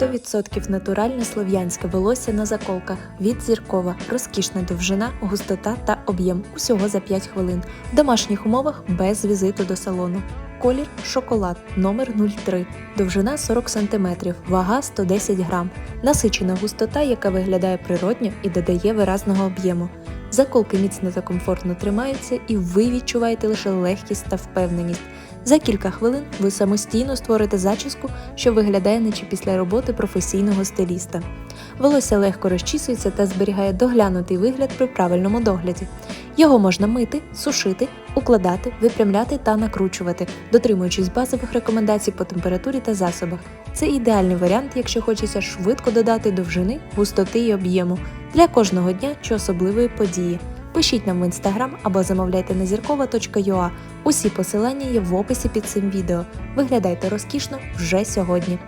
100% натуральне слов'янське волосся на заколках від зіркова, розкішна довжина, густота та об'єм усього за 5 хвилин. В домашніх умовах без візиту до салону. Колір шоколад номер 03, довжина 40 см, вага 110 грам, насичена густота, яка виглядає природньо і додає виразного об'єму. Заколки міцно та комфортно тримаються, і ви відчуваєте лише легкість та впевненість. За кілька хвилин ви самостійно створите зачіску, що виглядає наче після роботи професійного стиліста. Волосся легко розчісується та зберігає доглянутий вигляд при правильному догляді. Його можна мити, сушити, укладати, випрямляти та накручувати, дотримуючись базових рекомендацій по температурі та засобах. Це ідеальний варіант, якщо хочеться швидко додати довжини, густоти і об'єму для кожного дня чи особливої події. Пишіть нам в інстаграм або замовляйте на зіркова.ua. Усі посилання є в описі під цим відео. Виглядайте розкішно вже сьогодні.